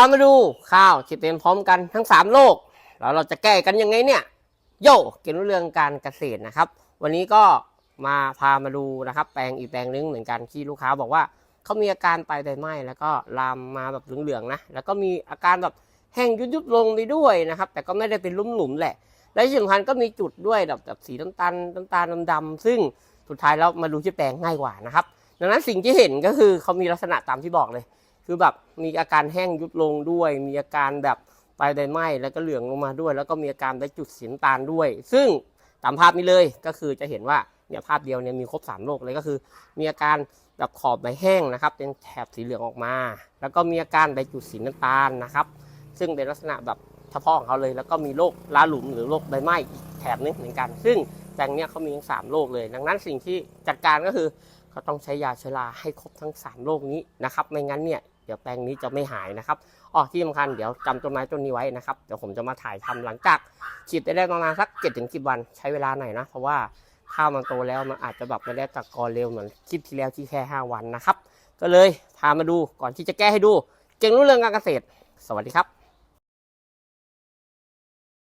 พามาดูข้าวที่เป็นพร้อมกันทั้ง 3 โลก แล้วเราจะแก้กันยังไงเนี่ย โย่เกี่ยวกับเรื่องการเกษตรนะครับ วันนี้ก็มาพามาดูนะครับ แปลงอีกแปลงนึงเหมือนกันที่ลูกค้าบอกว่าเขามีอาการปลายใบไหม้แล้วก็ลามมาแบบเหลืองๆนะแล้วก็มีอาการแบบแห้งยุบๆลงไปด้วยนะครับ แต่ก็ไม่ได้เป็นลุ่มหลุมๆแหละ และที่สำคัญก็มีจุดด้วยแบบแบบสีน้ำตาลน้ำตาลดำๆซึ่งสุดท้ายแล้วมาดูที่แปลงง่ายกว่านะครับ ดังนั้นสิ่งที่เห็นก็คือเขามีลักษณะตามที่บอกเลย คือแบบมีอาการแห้งยุบลงด้วย มีอาการแบบปลายใบไหม้แล้วก็เหลืองลงมาด้วย แล้วก็มีอาการได้จุดสีน้ำตาลด้วย ซึ่งตามภาพนี้เลยก็คือจะเห็นว่าเนี่ยภาพเดียวเนี่ยมีครบสามโรคเลยก็คือ มีอาการแบบขอบใบแห้งนะครับ เป็นแถบสีเหลืองออกมา แล้วก็มีอาการใบจุดสีน้ำตาลนะครับ ซึ่งเป็นลักษณะแบบเฉพาะของเขาเลย แล้วก็มีโรคลาหลุมหรือโรคใบไหม้อีกแถบนึงเหมือนกัน ซึ่งแปลงเนี้ยเขามีทั้งสามโรคเลย ดังนั้นสิ่งที่จัดการก็คือเขาต้องใช้ยาชราให้ครบทั้ง3โรคนี้นะครับ ไม่งั้นเนี่ย เดี๋ยวแปลงนี้จะไม่หายนะครับอ๋อที่สำคัญเดี๋ยวจำต้นไม้ต้นนี้ไว้นะครับเดี๋ยวผมจะมาถ่ายทำหลังจากฉีดไปได้ประมาณสัก7จ็ถึงสิวันใช้เวลาหน่อยนะ เพราะว่าข้าวมันโตแล้วมันอาจจะแบบไม่ได้ตะกอนเร็วเหมือนคลิปที่แล้วที่แค่ 5 วันนะครับ ก็เลยพามาดูก่อนที่จะแก้ให้ดู เก่งรู้เรื่องการเกษตร สวัสดีครับ